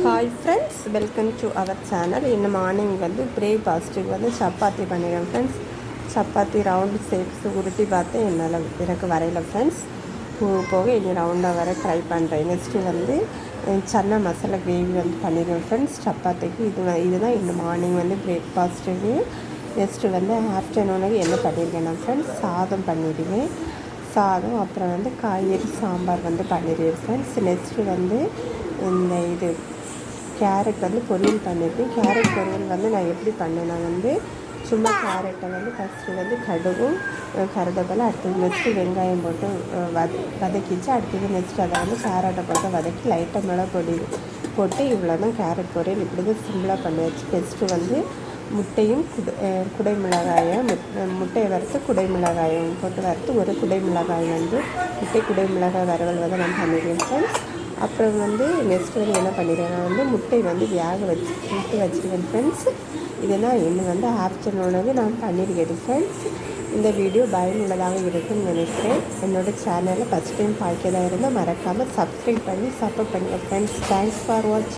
Hi friends welcome to our channel இன்னும் morning வந்து பிரேக்ஃபாஸ்ட்டுக்கு வந்து சப்பாத்தி பண்ணிடுறேன் ஃப்ரெண்ட்ஸ் சப்பாத்தி ரவுண்டு ஷேப்ஸ் உருட்டி பார்த்து என்னால் எனக்கு வரையலை ஃப்ரெண்ட்ஸ் போக இனி ரவுண்டாக வர ட்ரை பண்ணுறேன் நெக்ஸ்ட்டு வந்து அஹ், சன்னா மசாலா கிரேவி வந்து பண்ணிடுவேன் ஃப்ரெண்ட்ஸ் சப்பாத்திக்கு இது இதுதான் இன்னும் மார்னிங் வந்து பிரேக்ஃபாஸ்ட்டுக்கு நெக்ஸ்ட்டு வந்து ஆஃப்டர்நூனுக்கு என்ன பண்ணியிருக்கேன் ஃப்ரெண்ட்ஸ் சாதம் பண்ணிடுவேன். சாதம் அப்புறம் வந்து காய்கறி சாம்பார் வந்து பண்ணிடுவேன் ஃப்ரெண்ட்ஸ் நெக்ஸ்ட்டு வந்து இந்த இது கேரட் வந்து பொரியல் பண்ணியிருக்கேன். கேரட் பொரியல் வந்து நான் எப்படி பண்ணேன்னா வந்து சும்மா கேரட்டை வந்து ஃபஸ்ட்டு வந்து கடுகும் அஹ், அடுத்தது நெக்ஸ்ட்டு வெங்காயம் போட்டு வத வதக்கிச்சு. அடுத்தது நெக்ஸ்ட்டு அதை வந்து கேரட்டை போட்டு வதக்கி லைட்டாக மிளகு பொடி போட்டு இவ்வளோ தான் கேரட் பொரியல் இப்படி தான் சிம்பிளாக பண்ணியாச்சு. நெக்ஸ்ட்டு வந்து முட்டையும் குடை குடை மிளகாயம் முட்டையை வறுத்து குடை மிளகாயம் போட்டு வறுத்து ஒரு குடை மிளகாய் வந்து முட்டை குடை மிளகாய் வறுவல் வந்து நான் பண்ணிடுவேன் ஃப்ரெண்ட்ஸ் அப்புறம் வந்து நெக்ஸ்ட் வந்து என்ன பண்ணிடுவேன் நான் வந்து முட்டை வந்து வேக வச்சு முட்டை வச்சுருக்கேன் ஃப்ரெண்ட்ஸ் இதெல்லாம் என்ன வந்து ஆஃப்டர்நூனாக நான் பண்ணியிருக்கேன் ஃப்ரெண்ட்ஸ் இந்த வீடியோ பயனுள்ளதாக இருக்குன்னு நினைக்கிறேன். என்னோட சேனலை ஃபஸ்ட் டைம் பார்க்கறதா இருந்தால் மறக்காமல் சப்ஸ்கிரைப் பண்ணி சப்போர்ட் பண்ணுங்கள் ஃப்ரெண்ட்ஸ் தேங்க்ஸ் ஃபார் வாட்சிங்